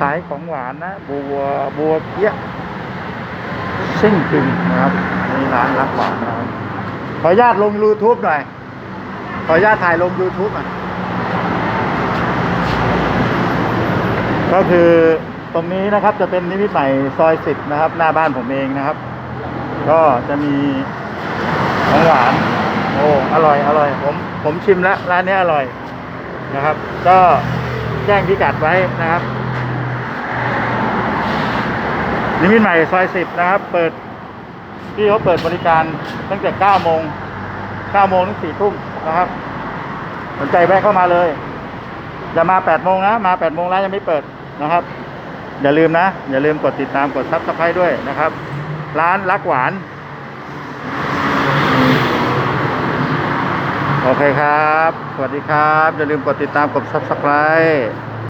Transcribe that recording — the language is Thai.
สายของหวานนะบัวบัวเพี้ยซิ่งจริงนะครับนี่ร้านรักหวานนะครับขออนุญาตลง YouTube หน่อย ขออนุญาตถ่ายลง YouTube หน่อยก็คือตรงนี้นะครับจะเป็นนิมิตรใหม่ซอยสิบนะครับ หน้าบ้านผมเองนะครับ ก็จะมีของหวาน โอ้อร่อยอร่อย ผมผมชิมแล้วร้านนี้อร่อยนะครับ ก็แจ้งพิกัดไว้นะครับ นิมิตใหม่ซอยสิบนะครับ เปิดที่เขาเปิดบริการตั้งแต่เก้าโมงเก้าโมงถึงสี่ทุ่มนะครับ สนใจแวะเข้ามาเลยอย่ามาแปดโมงนะมาแปดโมงร้านยังไม่เปิดนะครับ อย่าลืมนะ อย่าลืมกดติดตามกดซับสไครต์ด้วยนะครับ ร้านรักหวาน โอเคครับ สวัสดีครับ อย่าลืมกดติดตามกดซับสไครต์